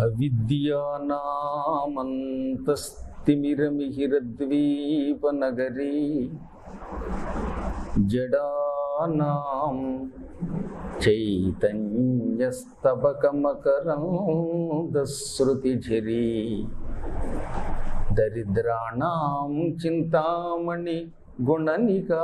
అవిద్యానామంతస్తిమిరమిహిరద్వీపనగరీ జడానాం చైతన్యస్తబకమకరందశ్రుతిఝరీ దరిద్రాణం చింతామణి గుణనికా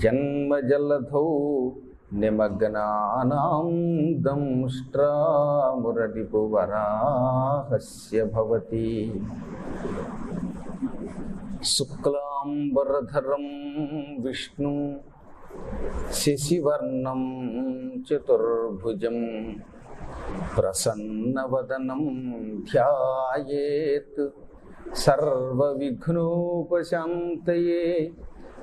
జన్మజలధౌ నిమగ్నానాం దంష్ట్రామురరిపువరాహస్య భవతి శుక్లాంబరధరం విష్ణు శశివర్ణం చతుర్భుజం ప్రసన్నవదనం ధ్యాయేత్ సర్వవిఘ్నోపశాంతయే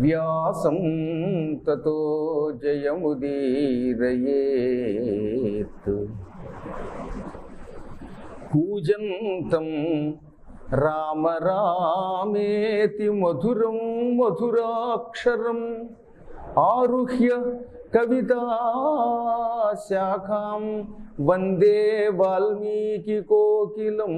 వ్యాసం తతో జయముదీరయేత్ కూజంతం రామ రామేతి మధురం మధురాక్షరం ఆరుహ్య కవితాశాఖాం వందే వాల్మీకి కోకిలం.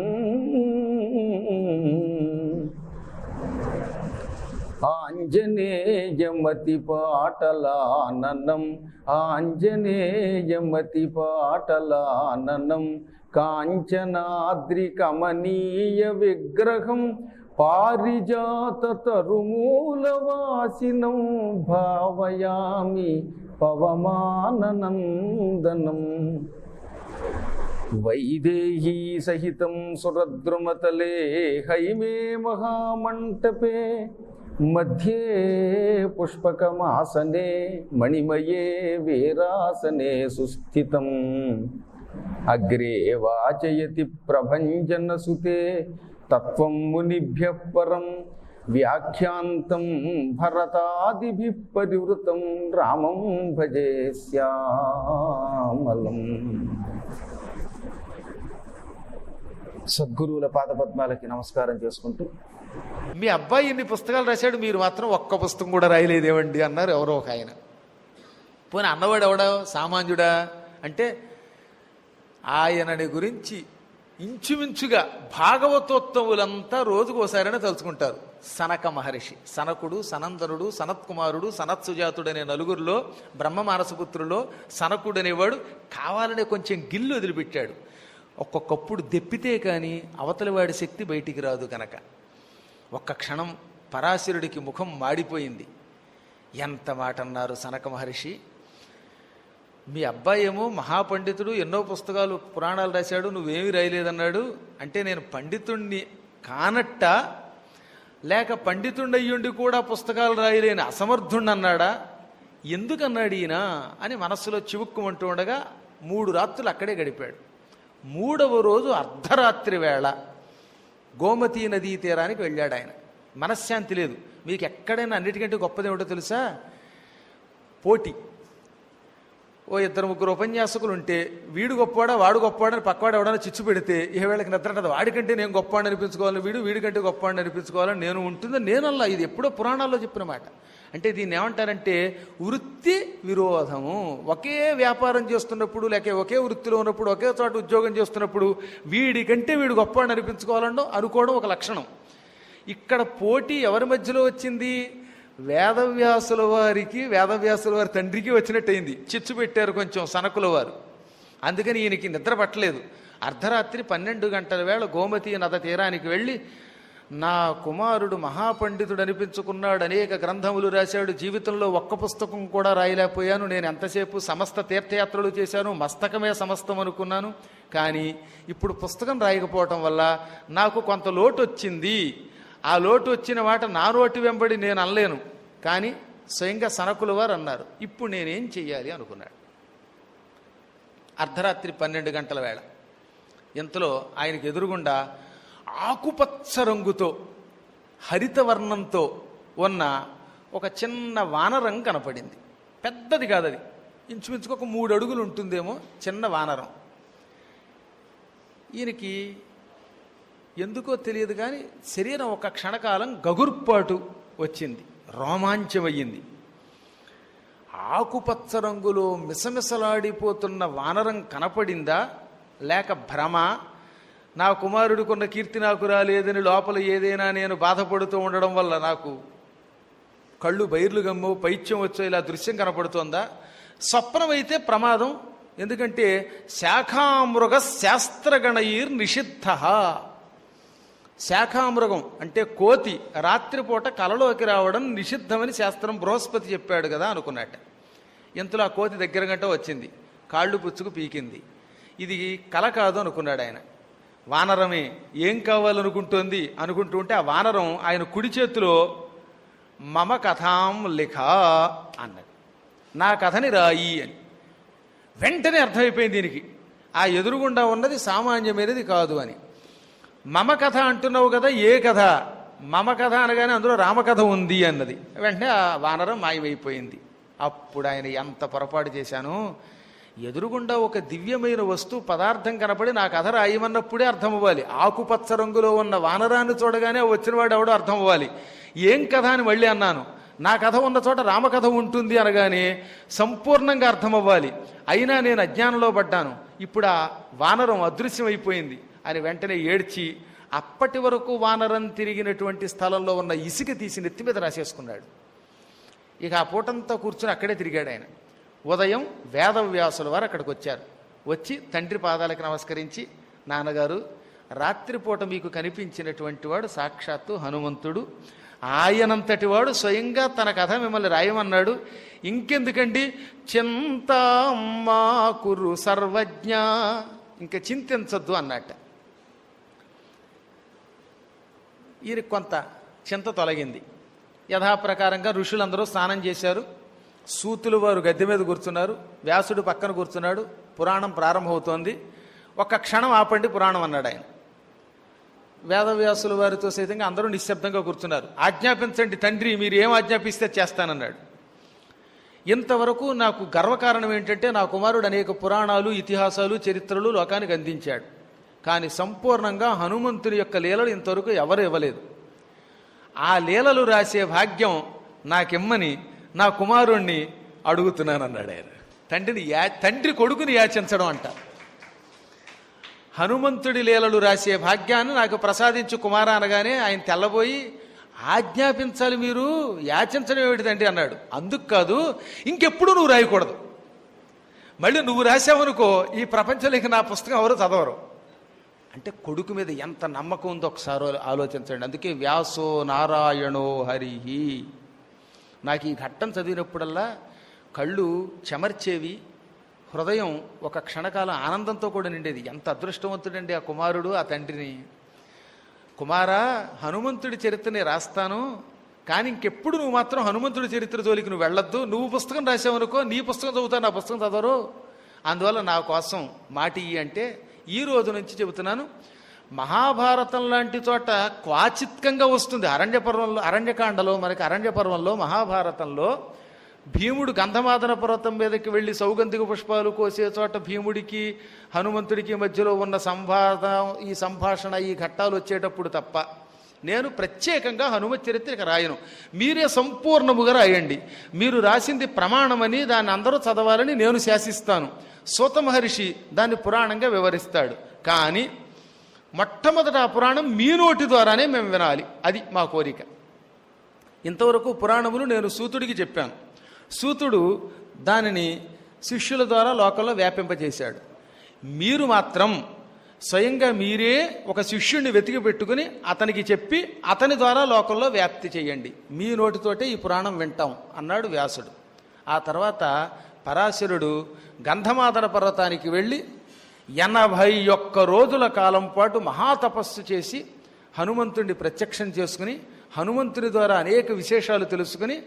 ఆంజనేయమతి పాటలాననం ఆంజనేయమతి ఆంజనేయమతిపాటలాననం కాంచనాద్రి కమనీయ విగ్రహం పారిజాత పారిజాతరుమూలవాసినం భావయామి పవమాననందనం. వైదేహీ సహితం సురద్రుమతలే హైమే మహామంటపే. मध्ये पुष्पकमासने मणिमये वीरासने सुस्थितम्। अग्रे वाचयति प्रभञ्जनसुते तत्त्वं मुनिभ्यः परं व्याख्यान्तं भरतादिभिः परिवृतं, रामं भजे स्यामलम् సద్గురువుల పాదపద్మాలకి నమస్కారం చేసుకుంటూ. మీ అబ్బాయి ఇన్ని పుస్తకాలు రాశాడు? మీరు మాత్రం ఒక్క పుస్తకం కూడా రాయలేదేమండి అన్నారు ఎవరో ఒక ఆయన. పోనీ అన్నవాడు ఎవడా? సామాన్యుడా? అంటే ఆయనని గురించి ఇంచుమించుగా భాగవతోత్తములంతా రోజుకోసారైనా తలుచుకుంటారు. సనక మహర్షి సనకుడు సనందనుడు సనత్కుమారుడు సనత్సుజాతుడు అనే నలుగురిలో బ్రహ్మ మానసపుత్రులో సనకుడు అనేవాడు కావాలనే కొంచెం గిల్లు వదిలిపెట్టాడు. ఒక్కొక్కప్పుడు దెప్పితే కానీ అవతలి వాడి శక్తి బయటికి రాదు కనుక ఒక్క క్షణం పరాశరుడికి ముఖం మాడిపోయింది. ఎంత మాట అన్నారు సనక మహర్షి. మీ అబ్బాయి ఏమో మహాపండితుడు ఎన్నో పుస్తకాలు పురాణాలు రాశాడు నువ్వేమీ రాయలేదన్నాడు. అంటే నేను పండితుణ్ణి కానట్ట లేక పండితుణ్ణి అయ్యుండి కూడా పుస్తకాలు రాయలేని అసమర్థుణ్ణి అన్నాడా ఎందుకన్నాడు ఈయన అని మనస్సులో చివుక్కుమంటూ ఉండగా మూడు రాత్రులు అక్కడే గడిపాడు. మూడవ రోజు అర్ధరాత్రి వేళ గోమతీ నదీ తీరానికి వెళ్ళాడు ఆయన. మనశ్శాంతి లేదు. మీకు ఎక్కడైనా అన్నిటికంటే గొప్పది ఏమిటో తెలుసా? పోటీ. ఓ ఇద్దరు ముగ్గురు ఉపన్యాసకులు ఉంటే వీడు గొప్పవాడా వాడు గొప్పవాడని పక్కవాడు ఎవడన్నా చిచ్చు పెడితే ఏ వేళకి నిద్ర వాడికంటే నేను గొప్పవాడిని అనిపించుకోవాలని వీడు వీడికంటే గొప్పవాడిని అనిపించుకోవాలని నేను ఉంటుంది నేనల్లా. ఇది ఎప్పుడో పురాణాల్లో చెప్పిన మాట. అంటే దీన్ని ఏమంటారంటే వృత్తి విరోధము. ఒకే వ్యాపారం చేస్తున్నప్పుడు లేక ఒకే వృత్తిలో ఉన్నప్పుడు ఒకే చోట ఉద్యోగం చేస్తున్నప్పుడు వీడికంటే వీడు గొప్ప అనిపించుకోవాలనో అనుకోవడం ఒక లక్షణం. ఇక్కడ పోటీ ఎవరి మధ్యలో వచ్చింది? వేదవ్యాసుల వారికి వేదవ్యాసుల వారి తండ్రికి వచ్చినట్టయింది. చిచ్చు పెట్టారు కొంచెం సనకుల వారు. అందుకని ఈయనకి నిద్ర పట్టలేదు. అర్ధరాత్రి పన్నెండు గంటల వేళ గోమతి నద తీరానికి వెళ్ళి నా కుమారుడు మహాపండితుడు అనిపించుకున్నాడు అనేక గ్రంథములు రాశాడు జీవితంలో ఒక్క పుస్తకం కూడా రాయలేకపోయాను. నేను ఎంతసేపు సమస్త తీర్థయాత్రలు చేశాను మస్తకమే సమస్తం అనుకున్నాను. కానీ ఇప్పుడు పుస్తకం రాయకపోవటం వల్ల నాకు కొంత లోటు వచ్చింది ఆ లోటు వచ్చిన మాట నా రోటి వెంబడి నేను అనలేను. కానీ స్వయంగా సనకుల వారు అన్నారు ఇప్పుడు నేనేం చెయ్యాలి? అనుకున్నాడు. అర్ధరాత్రి పన్నెండు గంటల వేళ. ఇంతలో ఆయనకు ఎదురుగుండా ఆకుపచ్చ రంగుతో హరితవర్ణంతో ఉన్న ఒక చిన్న వానరం కనపడింది. పెద్దది కాదు అది ఇంచుమించుకు ఒక మూడు అడుగులు ఉంటుందేమో చిన్న వానరం. ఈయనకి ఎందుకో తెలియదు కానీ శరీరం ఒక క్షణకాలం గగుర్పాటు వచ్చింది. రోమాంచమయ్యింది. ఆకుపచ్చ రంగులో మిసమిసలాడిపోతున్న వానరం కనపడిందా? లేక భ్రమ? నా కుమారుడికున్న కీర్తి నాకు రాలేదని లోపల ఏదైనా నేను బాధపడుతూ ఉండడం వల్ల నాకు కళ్ళు బైర్లు గమ్మో పైత్యం వచ్చో ఇలా దృశ్యం కనపడుతోందా? స్వప్నమైతే ప్రమాదం. ఎందుకంటే శాఖామృగ శాస్త్రగణయిర్ నిషిద్ధ. శాఖామృగం అంటే కోతి రాత్రిపూట కలలోకి రావడం నిషిద్ధమని శాస్త్రం బృహస్పతి చెప్పాడు కదా అనుకున్నట్ట ఇంతలో ఆ కోతి దగ్గర గంట వచ్చింది. కాళ్ళు పుచ్చుకు పీకింది. ఇది కల కాదు అనుకున్నాడు ఆయన. వానరమే ఏం కావాలనుకుంటోంది అనుకుంటూ ఉంటే ఆ వానరం ఆయన కుడి చేతిలో మమ కథాం లిఖ అన్నది. నా కథని రాయి అని. వెంటనే అర్థమైపోయింది దీనికి. ఆ ఎదురుగుండా ఉన్నది సామాన్యమైనది కాదు అని. మమ కథ అంటున్నావు కదా ఏ కథ? మమ కథ అనగానే అందులో రామకథ ఉంది అన్నది. వెంటనే ఆ వానరం మాయమైపోయింది. అప్పుడు ఆయన ఎంత పొరపాటు చేశాను ఎదురుగుండా ఒక దివ్యమైన వస్తువు పదార్థం కనపడి నా కథ రాయమన్నప్పుడే అర్థం అవ్వాలి ఆకుపచ్చ రంగులో ఉన్న వానరాన్ని చూడగానే వచ్చినవాడు ఎవడో అర్థం అవ్వాలి ఏం కథ అని మళ్ళీ అన్నాను. నా కథ ఉన్న చోట రామకథ ఉంటుంది అనగానే సంపూర్ణంగా అర్థం అవ్వాలి అయినా నేను అజ్ఞానంలో పడ్డాను. ఇప్పుడు ఆ వానరం అదృశ్యమైపోయింది. అని వెంటనే ఏడ్చి అప్పటి వరకు వానరం తిరిగినటువంటి స్థలంలో ఉన్న ఇసుక తీసి నెత్తి మీద రాసేసుకున్నాడు. ఇక ఆ పూటంతా కూర్చుని అక్కడే తిరిగాడు ఆయన. ఉదయం వేదవ్యాసుల వారు అక్కడికి వచ్చారు. వచ్చి తండ్రి పాదాలకు నమస్కరించి నాన్నగారు రాత్రిపూట మీకు కనిపించినటువంటి వాడు సాక్షాత్తు హనుమంతుడు. ఆయనంతటి వాడు స్వయంగా తన కథ మిమ్మల్ని రాయమన్నాడు. ఇంకెందుకండి? చింతమ్మా కురు సర్వజ్ఞ. ఇంకా చింతించద్దు అన్నట్ట. ఈయన కొంత చింత తొలగింది. యథాప్రకారంగా ఋషులందరూ స్నానం చేశారు. సూతులు వారు గద్దె మీద కూర్చున్నారు వ్యాసుడు పక్కన కూర్చున్నాడు పురాణం ప్రారంభమవుతోంది. ఒక్క క్షణం ఆపండి పురాణం అన్నాడు ఆయన. వేదవ్యాసుల వారితో సైతంగా అందరూ నిశ్శబ్దంగా కూర్చున్నారు. ఆజ్ఞాపించండి తండ్రి మీరు ఏం ఆజ్ఞాపిస్తే చేస్తానన్నాడు. ఇంతవరకు నాకు గర్వకారణం ఏంటంటే నా కుమారుడు అనేక పురాణాలు ఇతిహాసాలు చరిత్రలు లోకానికి అందించాడు. కానీ సంపూర్ణంగా హనుమంతుని యొక్క లీలలు ఇంతవరకు ఎవరు ఇవ్వలేదు. ఆ లీలలు రాసే భాగ్యం నాకిమ్మని నా కుమారుణ్ణి అడుగుతున్నాను అన్నాడు ఆయన తండ్రిని యా తండ్రి కొడుకుని యాచించడం అంట. హనుమంతుడి లీలలు రాసే భాగ్యాన్ని నాకు ప్రసాదించు కుమార అనగానే ఆయన తెల్లబోయి ఆజ్ఞాపించాలి మీరు యాచించడం ఏమిటిదండి అన్నాడు. అందుకు కాదు ఇంకెప్పుడు నువ్వు రాయకూడదు. మళ్ళీ నువ్వు రాసావనుకో ఈ ప్రపంచంలోకి నా పుస్తకం ఎవరు చదవరు. అంటే కొడుకు మీద ఎంత నమ్మకం ఉందో ఒకసారి ఆలోచించండి. అందుకే వ్యాసో నారాయణో హరిహి. నాకు ఈ ఘట్టం చదివినప్పుడల్లా కళ్ళు చెమర్చేవి హృదయం ఒక క్షణకాలం ఆనందంతో కూడా నిండేది. ఎంత అదృష్టవంతుడండి ఆ కుమారుడు ఆ తండ్రిని. కుమారా హనుమంతుడి చరిత్రని రాస్తాను కానీ ఇంకెప్పుడు నువ్వు మాత్రం హనుమంతుడి చరిత్ర జోలికి నువ్వు వెళ్ళొద్దు. నువ్వు పుస్తకం రాసావనుకో నీ పుస్తకం చదువుతాను నా పుస్తకం చదవరు. అందువల్ల నా కోసం మాటి అంటే ఈ రోజు నుంచి చెబుతున్నాను. మహాభారతం లాంటి చోట క్వాచిత్కంగా వస్తుంది. అరణ్యపర్వంలో అరణ్యకాండలో మనకి అరణ్యపర్వంలో మహాభారతంలో భీముడు గంధమాదన పర్వతం మీదకి వెళ్ళి సౌగంధిక పుష్పాలు కోసే చోట భీముడికి హనుమంతుడికి మధ్యలో ఉన్న సంవాద ఈ సంభాషణ ఈ ఘట్టాలు వచ్చేటప్పుడు తప్ప నేను ప్రత్యేకంగా హనుమత్ చరిత్ర రాయను. మీరే సంపూర్ణముగా రాయండి. మీరు రాసింది ప్రమాణమని దాన్ని అందరూ చదవాలని నేను శాసిస్తాను. సూత మహర్షి దాన్ని పురాణంగా వివరిస్తాడు. కానీ మొట్టమొదట ఆ పురాణం మీ నోటి ద్వారానే మేము వినాలి. అది మా కోరిక. ఇంతవరకు పురాణములు నేను సూతుడికి చెప్పాను. సూతుడు దానిని శిష్యుల ద్వారా లోకంలో వ్యాపింపజేశాడు. మీరు మాత్రం స్వయంగా మీరే ఒక శిష్యుడిని వెతికి పెట్టుకుని అతనికి చెప్పి అతని ద్వారా లోకంలో వ్యాప్తి చేయండి. మీ నోటితోటే ఈ పురాణం వింటాం అన్నాడు వ్యాసుడు. ఆ తర్వాత పరాశరుడు గంధమాదన పర్వతానికి వెళ్ళి ఎనభై ఒక్క రోజుల కాలం పాటు మహాతపస్సు చేసి హనుమంతుడిని ప్రత్యక్షం చేసుకుని హనుమంతుని ద్వారా అనేక విశేషాలు తెలుసుకుని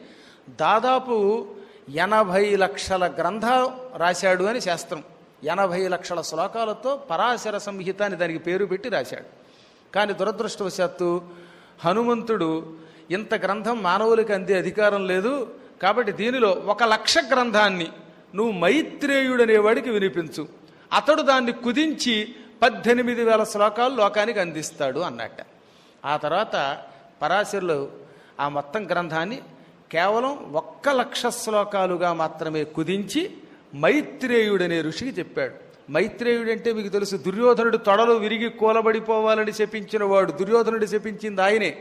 దాదాపు ఎనభై లక్షల గ్రంథం రాశాడు అని శాస్త్రం. ఎనభై లక్షల శ్లోకాలతో పరాశర సంహిత అని దానికి పేరు పెట్టి రాశాడు. కానీ దురదృష్టవశాత్తు హనుమంతుడు ఇంత గ్రంథం మానవులకి అందే అధికారం లేదు. కాబట్టి దీనిలో ఒక లక్ష గ్రంథాన్ని నువ్వు మైత్రేయుడు అనేవాడికి వినిపించు. అతడు దాన్ని కుదించి పద్దెనిమిది వేల శ్లోకాలు లోకానికి అందిస్తాడు అన్నట్ట. ఆ తర్వాత పరాశరులు ఆ మొత్తం గ్రంథాన్ని కేవలం ఒక్క లక్ష శ్లోకాలుగా మాత్రమే కుదించి మైత్రేయుడనే ఋషికి చెప్పాడు. మైత్రేయుడు అంటే మీకు తెలుసు దుర్యోధనుడు తొడలు విరిగి కూలబడిపోవాలని శపించిన వాడు దుర్యోధనుడు శపించింది ఆయనే.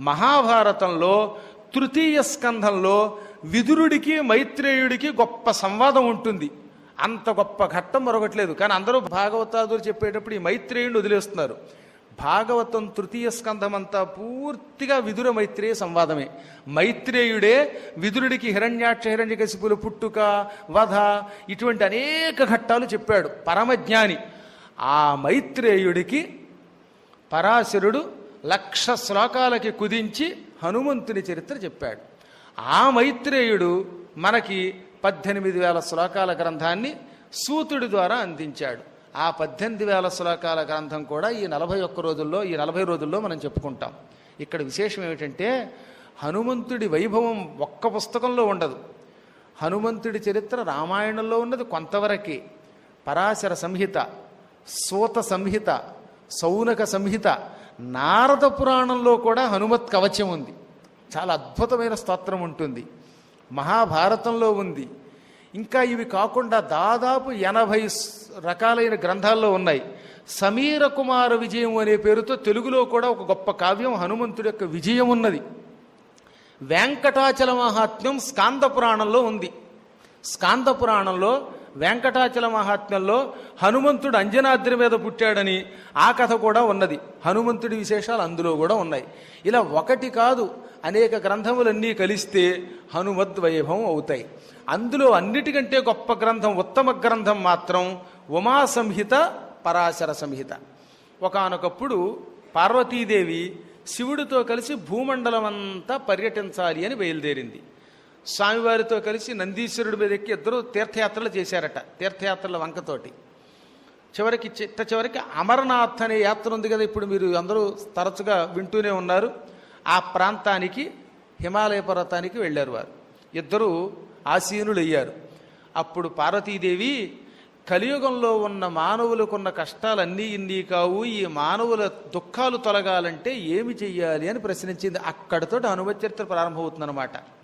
మహాభారతంలో తృతీయ స్కంధంలో విదురుడికి మైత్రేయుడికి గొప్ప సంవాదం ఉంటుంది. అంత గొప్ప ఘట్టం మరొకట్లేదు. కానీ అందరూ భాగవతాదులు చెప్పేటప్పుడు ఈ మైత్రేయుడిని వదిలేస్తున్నారు. భాగవతం తృతీయ స్కంధం అంతా పూర్తిగా విదుర మైత్రేయ సంవాదమే. మైత్రేయుడే విదురుడికి హిరణ్యాక్ష హిరణ్యకశిపులు పుట్టుక వధ ఇటువంటి అనేక ఘట్టాలు చెప్పాడు. పరమజ్ఞాని. ఆ మైత్రేయుడికి పరాశరుడు లక్ష శ్లోకాలకి కుదించి హనుమంతుని చరిత్ర చెప్పాడు. ఆ మైత్రేయుడు మనకి పద్దెనిమిది వేల శ్లోకాల గ్రంథాన్ని సూతుడి ద్వారా అందించాడు. ఆ పద్దెనిమిది వేల శ్లోకాల గ్రంథం కూడా ఈ నలభై ఒక్క రోజుల్లో ఈ నలభై రోజుల్లో మనం చెప్పుకుంటాం. ఇక్కడ విశేషం ఏమిటంటే హనుమంతుడి వైభవం ఒక్క పుస్తకంలో ఉండదు. హనుమంతుడి చరిత్ర రామాయణంలో ఉన్నది కొంతవరకే. పరాశర సంహిత సూత సంహిత సౌనక సంహిత నారద పురాణంలో కూడా హనుమత్ కవచం ఉంది. చాలా అద్భుతమైన స్తోత్రం ఉంటుంది. మహాభారతంలో ఉంది. ఇంకా ఇవి కాకుండా దాదాపు ఎనభై రకాలైన గ్రంథాల్లో ఉన్నాయి. సమీర కుమార విజయం అనే పేరుతో తెలుగులో కూడా ఒక గొప్ప కావ్యం హనుమంతుడి యొక్క విజయం ఉన్నది. వెంకటాచల మహాత్మ్యం స్కాంద పురాణంలో ఉంది. స్కాంద పురాణంలో వెంకటాచల మహాత్మ్యంలో హనుమంతుడు అంజనాద్రి మీద పుట్టాడని ఆ కథ కూడా ఉన్నది. హనుమంతుడి విశేషాలు అందులో కూడా ఉన్నాయి. ఇలా ఒకటి కాదు అనేక గ్రంథములన్నీ కలిస్తే హనుమద్ వైభవం అవుతాయి. అందులో అన్నిటికంటే గొప్ప గ్రంథం ఉత్తమ గ్రంథం మాత్రం ఉమా సంహిత పరాశర సంహిత. ఒకానొకప్పుడు పార్వతీదేవి శివుడితో కలిసి భూమండలం అంతా పర్యటించాలి అని బయలుదేరింది. స్వామివారితో కలిసి నందీశ్వరుడి మీద ఎక్కి ఇద్దరు తీర్థయాత్రలు చేశారట. తీర్థయాత్రల వంకతోటి. చివరికి చిట్ట చివరికి అమరనాథ్ అనే యాత్ర ఉంది కదా ఇప్పుడు మీరు అందరూ తరచుగా వింటూనే ఉన్నారు. ఆ ప్రాంతానికి హిమాలయ పర్వతానికి వెళ్ళారు వారు. ఇద్దరు ఆసీనులు అయ్యారు అప్పుడు పార్వతీదేవి కలియుగంలో ఉన్న మానవులకున్న కష్టాలన్నీ ఇన్ని కావు ఈ మానవుల దుఃఖాలు తొలగాలంటే ఏమి చెయ్యాలి అని ప్రశ్నించింది. అక్కడతో హనుమత్ చరిత్ర ప్రారంభమవుతుందన్నమాట.